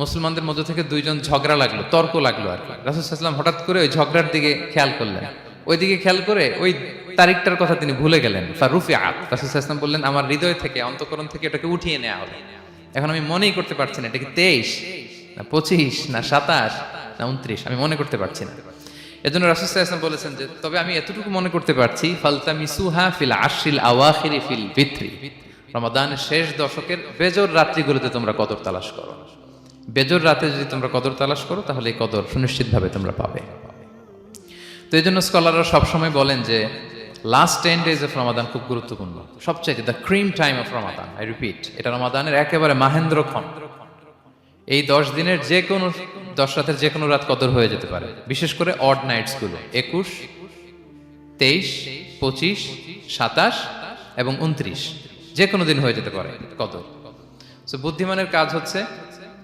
মুসলমানদের মধ্যে থেকে দুইজন ঝগড়া লাগল, তর্ক লাগল আর কি। রাসুল ইসলাম হঠাৎ করে ওই ঝগড়ার দিকে খেয়াল করলেন। ওই দিকে খেয়াল করে ওই তারিখটার কথা তিনি ভুলে গেলেন ফারুফি আত। রাসুল ইসলাম বললেন, আমার হৃদয় থেকে, অন্তকরণ থেকে এটাকে উঠিয়ে নেওয়া হবে। এখন আমি মনেই করতে পারছি না, এটা কি তেইশ, না পঁচিশ, না সাতাশ, না উনত্রিশ, আমি মনে করতে পারছি না। এজন্য রাসুল ইসলাম বলেছেন যে, তবে আমি এতটুকু মনে করতে পারছি ফালতা মিসুহা ফিল আশিল আওয়াখিরি ফিল বিত্রি রমাদানের শেষ দশকের বেজর রাত্রিগুলোতে তোমরা কদর তালাশ করো। বেজর রাতে যদি তোমরা কদর তালাশ করো, তাহলে এই কদর সুনিশ্চিতভাবে তোমরা পাবে। তো এই জন্য স্কলাররা সবসময় বলেন যে last ten days of Ramadan খুব গুরুত্বপূর্ণ। সবচেয়ে the cream time of Ramadan I repeat এটা রমাদানের একেবারে মাহেন্দ্র মাহেন্দ্রক্ষণ এই দশ দিনের যে কোনো, দশ রাতের যে কোনো রাত কদর হয়ে যেতে পারে। বিশেষ করে অড নাইটসগুলো, একুশ, তেইশ, পঁচিশ, সাতাশ এবং উনত্রিশ। যে কোনো দিন হয়ে যেতে পারে কদর। সো বুদ্ধিমানের কাজ হচ্ছে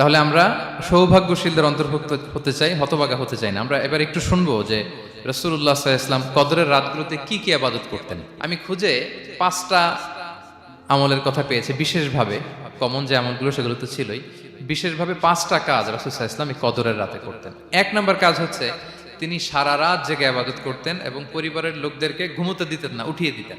তাহলে আমরা সৌভাগ্যশীলদের অন্তর্ভুক্ত হতে চাই, হতবাগা হতে চাই না। আমরা এবার একটু শুনব যে রসুল্লাহ ইসলাম কদরের রাতগুলোতে কি কি আবাদত করতেন। আমি খুঁজে পাঁচটা আমলের কথা পেয়েছি, বিশেষভাবে কমন যে আমলগুলো সেগুলো তো ছিলই, বিশেষভাবে পাঁচটা কাজ রাসুল ইসলাম এই কদরের রাতে করতেন। এক নম্বর কাজ হচ্ছে তিনি সারা রাত জেগে আবাদত করতেন এবং পরিবারের লোকদেরকে ঘুমোতে দিতেন না, উঠিয়ে দিতেন।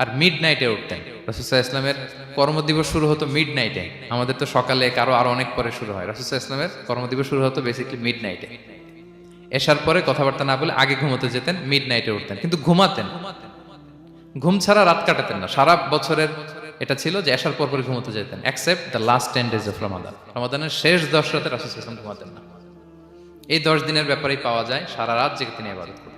আর মিড নাইটে উঠতেন রাসুসাহ ইসলামের কর্মদিবস শুরু হতো মিড নাইটে আমাদের তো সকালে কারও আরও অনেক পরে শুরু হয়। রাসুসাহ ইসলামের কর্মদিবস শুরু হতো বেসিক্যালি মিড নাইটে এসার পরে কথাবার্তা না বলে আগে ঘুমোতে যেতেন মিড নাইটে উঠতেন। কিন্তু ঘুমাতেন। ঘুম ছাড়া রাত কাটাতেন না। সারা বছরের এটা ছিল যে এসার পর পরে ঘুমোতে যেতেন except the last ten days of Ramadan রমাদানের শেষ দশ রাতে রাসুল ইসলাম ঘুমাতেন না। এই দশ দিনের ব্যাপারেই পাওয়া যায় সারা রাত জেগে তিনি আবাদত করতেন।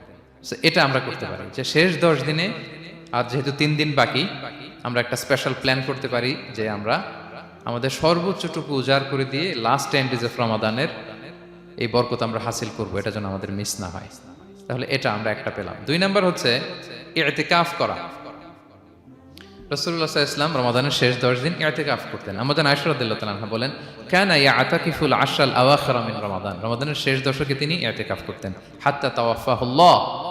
এটা আমরা করতে পারি। যে শেষ দশ দিনে, আর যেহেতু তিন দিন বাকি, আমরা একটা স্পেশাল প্ল্যান করতে পারি যে আমরা আমাদের সর্বোচ্চটুকু উজাড় করে দিয়ে লাস্ট টেন ডেজ অফ রমাদানের এই বরকত আমরা হাসিল করব, এটা যেন আমাদের মিস না হয়। তাহলে এটা আমরা একটা পেলাম। দুই নাম্বার হচ্ছে এতেকাফ করা। ইসলাম রমাদানের শেষ দশ দিন করতেন। আমাদের বলেন, কেন আশাল রমাদান। রমাদানের শেষ দশকে তিনি এতেকাফ করতেন। হাত্তা তাওয়াফাহুল্লাহ।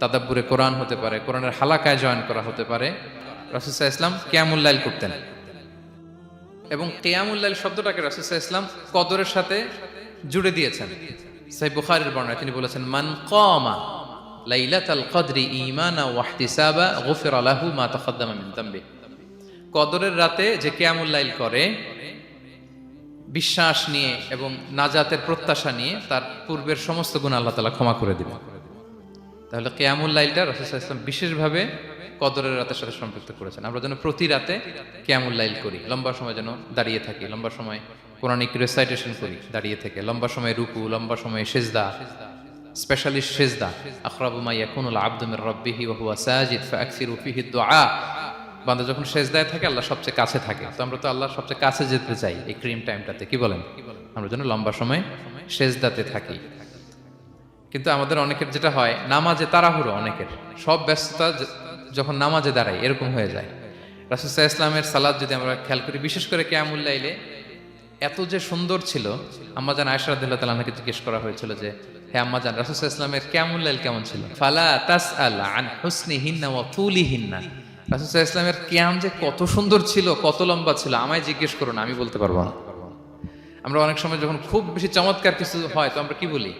তাদাব্বুরে কোরআন হতে পারে, কোরআনের হালাকায় জয়েন করা হতে পারে। রাসুসাহ ইসলাম কেয়ামুল্লাইল করতেন। এবং কেয়ামুল্লাইল শব্দটাকে রাসুসাহ ইসলাম কদরের সাথে জুড়ে দিয়েছেন। সাই বুখারির বর্ণায় তিনি বলেছেন, মান কমা লাইলাতাল কদরি ঈমানা ওয়াহতিসাবা গুফিরা লাহু মা তাকাদ্দামা মিন যামবি কদরের রাতে যে কিয়ামুল লাইল করে, বিশ্বাস নিয়ে এবং নাজাতের প্রত্যাশা নিয়ে তার পূর্বের সমস্ত গুণ আল্লাহ তাআলা ক্ষমা করে দিবেন। তাহলে কিয়ামুল লাইলটা ইসলাম বিশেষভাবে কদরের রাতের সাথে সম্পৃক্ত করেছেন। আমরা যেন প্রতি রাতে কিয়ামুল লাইল করি, লম্বা সময় যেন দাঁড়িয়ে থাকি, লম্বা সময় কোরআনিক রেসাইটেশন করি, দাঁড়িয়ে থেকে, লম্বা সময় রুকু, লম্বা সময় সেজদা স্পেশালি সেজদা। আখরাবু মা ইয়াকুনুল আবদু মির রাব্বিহি ওয়া হুয়া সাজিদ ফাআকসিরু ফিহি দুআ। বান্দা যখন সেজদায় থাকে, আল্লাহ সবচেয়ে কাছে থাকে। তো আমরা তো আল্লাহ সবচেয়ে কাছে যেতে চাই এই ক্রিম টাইমটাতে, কি বলেন? আমরা যেন লম্বা সময় সেজদাতে থাকি। কিন্তু আমাদের অনেকের যেটা হয়, নামাজে তাড়াহুড়ো অনেকের। সব ব্যস্ততা যখন নামাজে দাঁড়ায় এরকম হয়ে যায়। রাসুসাহ ইসলামের সালাদ যদি আমরা খেয়াল করি, বিশেষ করে কেয়ামুল্লাইলে এত যে সুন্দর ছিল আম্মাজান আয়সারদুল্লাহ তালাকে জিজ্ঞেস করা হয়েছিল যে, হে আম্মাজান রাসুসাহ ইসলামের কেয়ামুল্লাইল কেমন ছিল? ফালা তাস আল্লাহ আন হিন্না ও তুলি হিন্না রাসুসাহ ইসলামের কেয়াম যে কত সুন্দর ছিল, কত লম্বা ছিল, আমায় জিজ্ঞেস করুন, আমি বলতে পারব না। আমরা অনেক সময় যখন খুব বেশি চমৎকার কিছু হয়, তো আমরা কি বলি?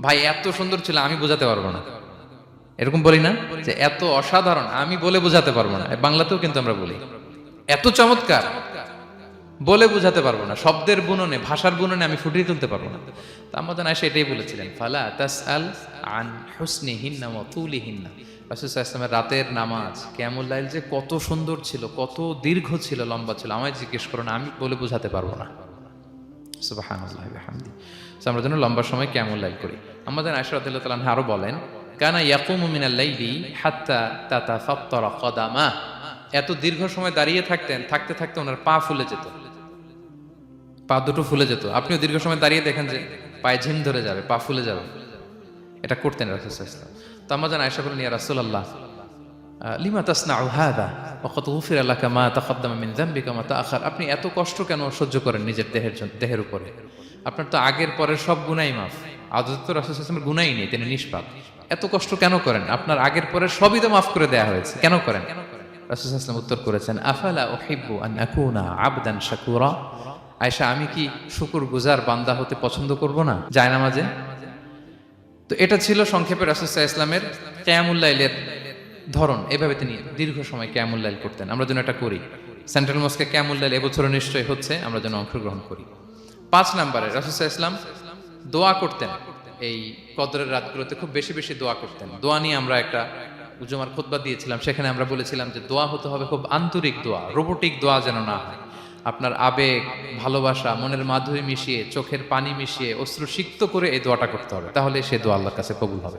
ভাই, এত সুন্দর ছিল, আমি বোঝাতে পারব না। এরকম বলি না যে, এত অসাধারণ, আমি বলে বোঝাতে পারব না। বাংলাতেও কিন্তু আমরা বলি। এত চমৎকার, বলে বোঝাতে পারব না। শব্দের বুননে, ভাষার বুননে আমি ফুটিয়ে তুলতে পারব না। তো আমাদের আয়সা এটাই বলেছিলেন, ফালা তাস আল আন হুসনি হিন্না ও তুলি হিন্না রাসুসাহ ইসলামের রাতের নামাজ কেমন লাইল যে কত সুন্দর ছিল, কত দীর্ঘ ছিল, লম্বা ছিল, আমায় জিজ্ঞেস করো না, আমি বলে বোঝাতে পারব না। So, আমরা যেন লম্বা সময় কেমন লাইল করি। আমাদের আশরাতুল্লাহ তাআলা আরও বলেন কানা ইয়াকুমু মিনাল লাইলি হাত্তা তাতাফাত্তারা কদামা। এত দীর্ঘ সময় দাঁড়িয়ে থাকতেন থাকতে থাকতে ওনার পা ফুলে যেত। পা দুটো ফুলে যেত। আপনিও দীর্ঘ সময় দাঁড়িয়ে দেখেন যে পায়ে ঝিম ধরে যাবে পা ফুলে যাবে। এটা করতেন রাসূলুল্লাহ তো আমরা জান আয়েশা বলেন ইয়া রাসূলুল্লাহ লিমা তাসনাউ হাদা, ওয়াকাদ গুফিরা লাকা মা তাকদ্দামা মিন যামবিকা, মা তাআখার। আপনি এত কষ্ট কেন সহ্য করেন নিজের দেহের জন্য দেহের উপরে? আপনার তো আগের পরের সব গুনাই মাফ। আদত তো রাসূল সাল্লাল্লাহু গুনাই নেই, তিনি নিষ্পাপ। এত কষ্ট কেন করেন? আপনার আগের পরের সবই তো মাফ করে দেয়া হয়েছে। কেন করেন? রাসূল সাল্লাল্লাহু উত্তর করেছেন, আফালা উহিব্বু আন আকুনা আবদান শাকুরা? আয়েশা, আমি কি শুকুর গুজার বান্দা হতে পছন্দ করব না? যায় না মাঝে তো এটা ছিল সংক্ষেপে রাসুসাহ ইসলামের ক্যামুল্লাইলের ধরন, এভাবে তিনি দীর্ঘ সময় ক্যামুল্লাইল করতেন। আমরা যেন এটা করি। সেন্ট্রাল মস্কে ক্যামুল্লাইল এবছরও নিশ্চয়ই হচ্ছে, আমরা যেন অংশগ্রহণ করি। পাঁচ নম্বরে রাসুসাহ ইসলাম দোয়া করতেন। এই কদরের রাতগুলোতে খুব বেশি বেশি দোয়া করতেন। দোয়া নিয়ে আমরা একটা উজুমার খুতবা দিয়েছিলাম, সেখানে আমরা বলেছিলাম যে দোয়া হতে হবে খুব আন্তরিক দোয়া, রোবোটিক দোয়া যেন না হয়। আপনার আবেগ, ভালোবাসা, মনের মাধুরী মিশিয়ে, চোখের পানি মিশিয়ে অশ্রু সিক্ত করে এই দোয়াটা করতে হবে, তাহলে সে দোয়া আল্লাহর কাছে কবুল হবে।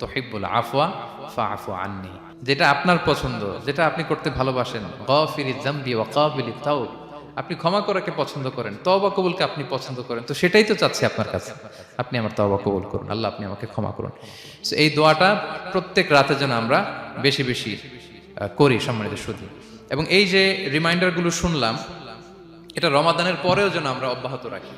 তুহিব্বুল আফওয়া ফাআফু আন্নি। যেটা আপনার পছন্দ, যেটা আপনি করতে ভালোবাসেন। গফিরি জামবি ওয়া কাবিলি তাও আপনি ক্ষমা করাকে পছন্দ করেন, তওবা কবুলকে আপনি পছন্দ করেন। তো সেটাই তো চাচ্ছি আপনার কাছে। আপনি আমার তওবা কবুল করুন, আল্লাহ আপনি আমাকে ক্ষমা করুন। এই দোয়াটা প্রত্যেক রাতে যেন আমরা বেশি বেশি করি সম্মানিত শুধু এবং এই যে রিমাইন্ডারগুলো শুনলাম, এটা রমাদানের পরেও যেন আমরা অব্যাহত রাখি।